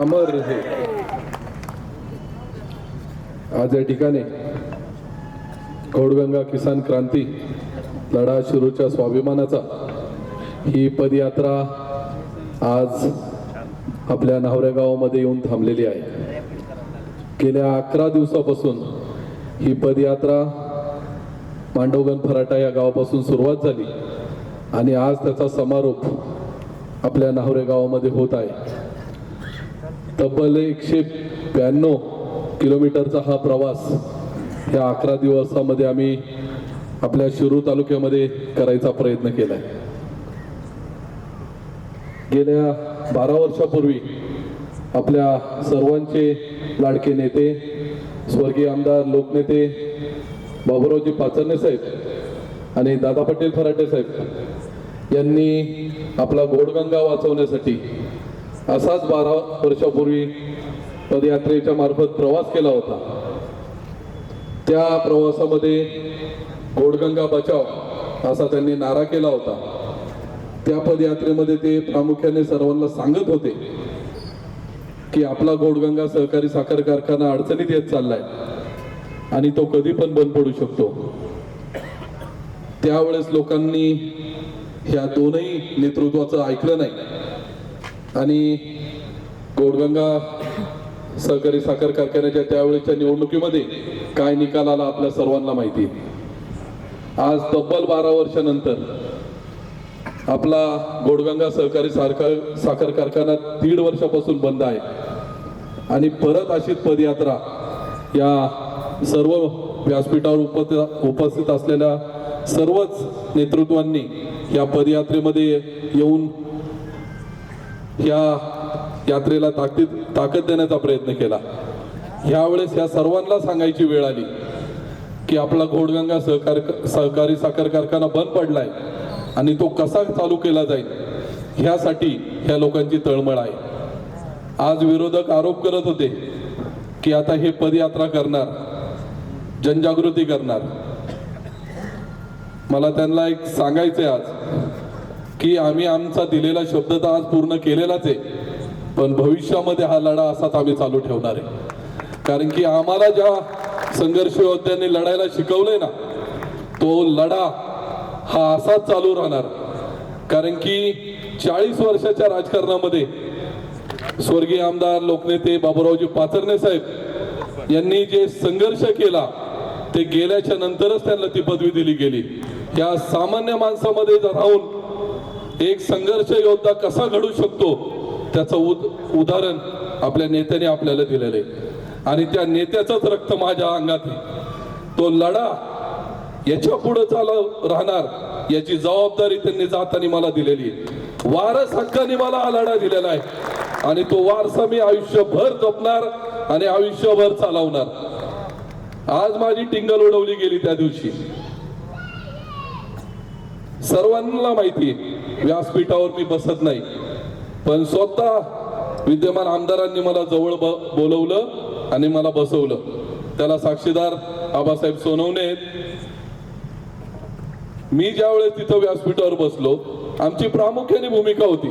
अमर रहे आज या ठिकाणी गौडगंगा किसान क्रांती लढा सुरूच्या स्वाभिमानाचा ही पदयात्रा आज आपल्या नावऱ्या गावामध्ये येऊन थांबलेली आहे. गेल्या अकरा दिवसापासून ही पदयात्रा मांडवगण फराटा या गावापासून सुरुवात झाली आणि आज त्याचा समारोप आपल्या नावरे गावामध्ये होत आहे. तब्बल एकशे ब्याण्णव किलोमीटरचा हा प्रवास या अकरा दिवसामध्ये आम्ही आपल्या शिरूर तालुक्यामध्ये करायचा प्रयत्न केला आहे गेल्या बारा वर्षापूर्वी आपल्या सर्वांचे लाडके नेते स्वर्गीय आमदार लोकनेते बाबुरावजी पाचरणे साहेब आणि दादा पटेल फराटे साहेब यांनी आपला गोडगंगा वाचवण्यासाठी असाच बारा वर्षापूर्वी पदयात्रेच्या मार्फत प्रवास केला होता. त्या प्रवासामध्ये घोडगंगा बचाव असा त्यांनी नारा केला होता. त्या पदयात्रेमध्ये ते प्रामुख्याने सर्वांना सांगत होते की आपला घोडगंगा सहकारी साखर कारखाना अडचणीत येत चाललाय आणि तो कधी पण बंद पडू शकतो. त्यावेळेस लोकांनी ह्या दोनही नेतृत्वाचं ऐकलं नाही. आणि गोडगंगा सहकारी साखर कारखान्याच्या त्यावेळेच्या निवडणुकीमध्ये काय निकाल आला आपल्या सर्वांना माहिती. आज तब्बल बारा वर्षानंतर आपला गोडगंगा सहकारी साखर साखर कारखाना दीड वर्षापासून बंद आहे. आणि परत अशीच पदयात्रा या सर्व व्यासपीठावर उपस्थित उपस्थित असलेल्या सर्वच नेतृत्वांनी या पदयात्रेमध्ये येऊन या यात्रेला ताकद ताकद देण्याचा प्रयत्न केला. यावेळेस या सर्वांना सांगायची वेळ आली की आपला घोडगंगा सहकार सहकारी साखर कारखाना बंद पडलाय आणि तो कसा चालू केला जाईल ह्यासाठी ह्या लोकांची तळमळ आहे. आज विरोधक आरोप करत होते की आता हे पदयात्रा करणार जनजागृती करणार. मला त्यांना एक सांगायचंय आज. की आम्ही आमचा दिलेला शब्द तर आज पूर्ण केलेलाच आहे. पण भविष्यामध्ये हा लढा असाच आम्ही चालू ठेवणार आहे. कारण की आम्हाला ज्या संघर्ष योद्ध्यांनी लढायला शिकवलंय ना तो लढा हा असाच चालू राहणार. कारण की चाळीस वर्षाच्या राजकारणामध्ये स्वर्गीय आमदार लोकनेते बाबूरावजी पाचरणे साहेब यांनी जे संघर्ष केला ते गेल्याच्या नंतरच त्यांना ती पदवी दिली गेली. या सामान्य माणसामध्ये जर राहून एक संघर्ष योद्धा कसा घडू शकतो? त्याचं उद उदाहरण आपल्या नेत्याने आपल्याला दिलेलं आहे. आणि त्या नेत्याचंच रक्त माझ्या अंगात आहे. तो लढा याच्यापुढे चालू राहणार. याची जबाबदारी त्यांनी जाताना मला दिलेली आहे. वारस हक्काने मला हा लढा दिलेला आहे. आणि तो वारसा मी आयुष्यभर जपणार आणि आयुष्यभर चालवणार. आज माझी टिंगल उडवली गेली त्या दिवशी. सर्वांना माहिती आहे. व्यासपीठावर मी बसत नाही. पण स्वतः विद्यमान आमदारांनी मला जवळ ब- बोलवलं आणि मला बसवलं. त्याला साक्षीदार आबासाहेब सोनवणे आहेत. मी ज्यावेळेस तिथं व्यासपीठावर बसलो आमची प्रामुख्याने भूमिका होती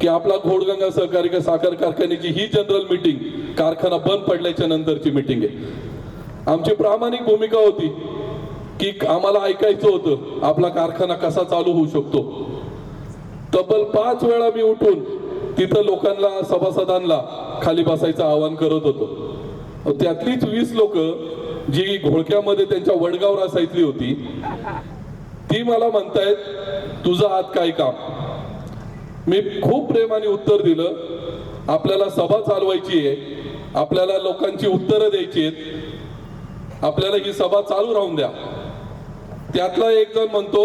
की आपला घोडगंगा सहकारी साखर कारखान्याची ही जनरल मीटिंग कारखाना बंद पडल्याच्या नंतरची मीटिंग आहे. आमची प्रामाणिक भूमिका होती की आम्हाला ऐकायचं होतं आपला कारखाना कसा चालू होऊ शकतो. तब्बल पाच वेळा मी उठून तिथं लोकांना सभासदांना खाली बसायचं आवाहन करत होतो. त्यातलीच वीस लोक जी घोळक्यामध्ये त्यांच्या वडगाव असायची होती ती मला म्हणतायत तुझं आत काय काम? मी खूप प्रेमाने उत्तर दिलं आपल्याला सभा चालवायची आहे आपल्याला लोकांची उत्तरं द्यायची आहेत आपल्याला ही सभा चालू राहून द्या. त्यातला एक जण म्हणतो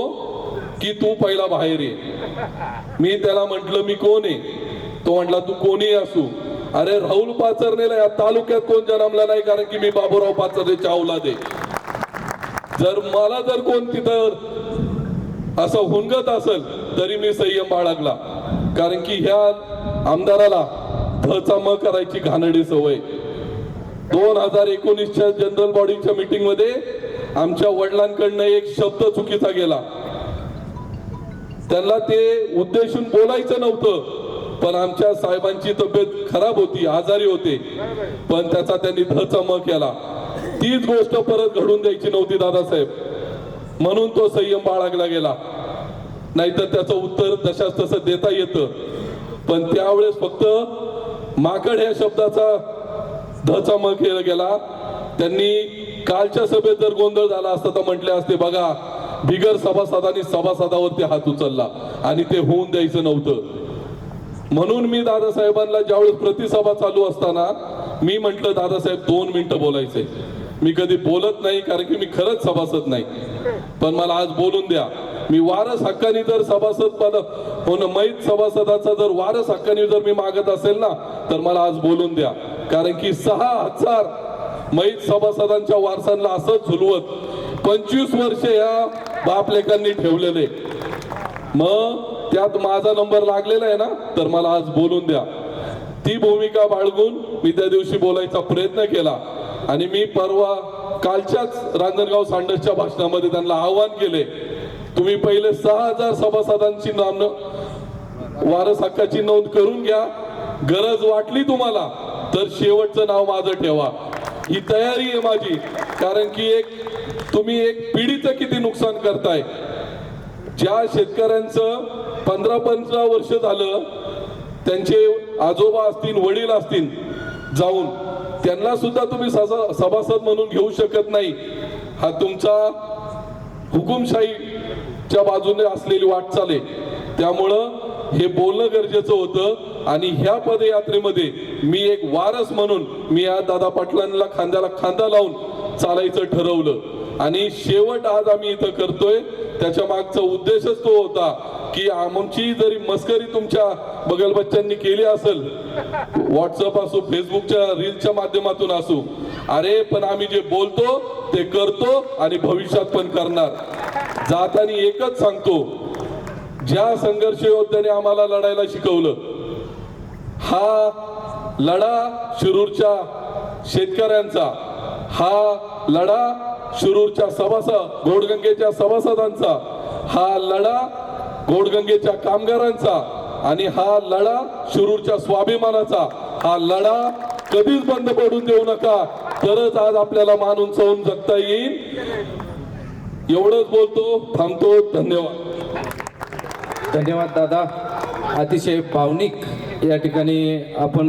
की तू पहिला बाहेर ये. मी त्याला म्हंटल मी कोण आहे? तो म्हटला तू कोणी असू? अरे राहुल पाचरनेला या तालुक्यात कोण जन्मला नाही कारण की मी बाबूराव पाचरने चावला दे जर मला जर कोण तिथं असं हुंगत असेल तरी मी संयम बाळगला. कारण की ह्या आमदाराला धचा म करायची घाणडी सवय. दोन हजार एकोणीसच्या जनरल बॉडीच्या मीटिंगमध्ये आमच्या वडिलांकडनं एक शब्द चुकीचा गेला. त्यांना ते उद्देशून बोलायचं नव्हतं. पण आमच्या साहेबांची तब्येत खराब होती आजारी होते. पण त्याचा त्यांनी धचम केला. तीच गोष्ट परत घडून द्यायची नव्हती दादासाहेब. म्हणून तो संयम बाळगला गेला. नाहीतर त्याचं उत्तर तशाच तसं देता येतं. पण त्यावेळेस फक्त माकड या शब्दाचा धचाम केला गेला. त्यांनी कालच्या सभेत जर गोंधळ झाला असता तर म्हटले असते बघा बिगर सभासदांनी सभासदावरती हात उचलला आणि ते होऊन द्यायचं नव्हतं. म्हणून मी दादासाहेबांना ज्यावेळेस प्रतिसभा चालू असताना मी म्हंटल दादासाहेब दोन मिनिटं बोलायचे मी कधी बोलत नाही कारण की मी खरंच सभासद नाही. पण मला आज बोलून द्या. मी वारस हक्कानी जर सभासद पद होणं मैत सभासदाचा जर वारस हक्कानी जर मी मागत असेल ना तर मला आज बोलून द्या. कारण की सहा हजार मैत सभासदांच्या वारसांना असंच झुलवत पंचवीस वर्ष या बापलेकांनी ठेवलेले मग त्यात माझा नंबर लागलेला आहे ना तर मला आज बोलून द्या. ती भूमिका बाळगून मी त्या दिवशी बोलायचा प्रयत्न केला. आणि मी परवा कालच्याच रांजणगाव सांडसच्या भाषणामध्ये त्यांना आवाहन केले. तुम्ही पहिले सहा हजार सभासदांची नाम वारस हक्काची नोंद करून घ्या. गरज वाटली तुम्हाला तर शेवटचं नाव माझं ठेवा. ही तयारी आहे माझी कारण की एक तुम्ही एक पिढीचं किती नुकसान करताय? ज्या शेतकऱ्यांचं पंधरा पंधरा वर्ष झालं त्यांचे आजोबा असतील वडील असतील जाऊन त्यांना सुद्धा तुम्ही सभासद म्हणून घेऊ शकत नाही. हा तुमचा हुकुमशाहीच्या बाजूने असलेली वाटचाल आहे. त्यामुळं हे बोलणं गरजेचं होतं आणि ह्या पदयात्रेमध्ये मी एक वारस म्हणून मी या दादा पाटलांना खांद्याला खांदा लावून चालायचं ठरवलं. आणि शेवट आज आम्ही इथं करतोय. त्याच्या मागचा उद्देशच तो होता की आमची जरी मस्करी तुमच्या बगल बच्चांनी केली असेल व्हॉट्सअप असो फेसबुकच्या रील्सच्या माध्यमातून असो अरे पण आम्ही जे बोलतो ते करतो आणि भविष्यात पण करणार. जाताना एकच सांगतो ज्या संघर्ष योद्ध्याने आम्हाला लढायला शिकवलं हा लढा शिरूरच्या शेतकऱ्यांचा हा लढा शिरूरच्या सभासद घोडगंगेच्या सभासदांचा. हा लढा घोडगंगेच्या कामगारांचा आणि हा लढा शिरूरच्या स्वाभिमानाचा. हा लढा कधीच बंद पडून देऊ नका. तरच आज आपल्याला मानून सवून जगता येईल. एवढंच बोलतो थांबतो धन्यवाद. धन्यवाद दादा. अतिशय भावनिक या ठिकाणी आपण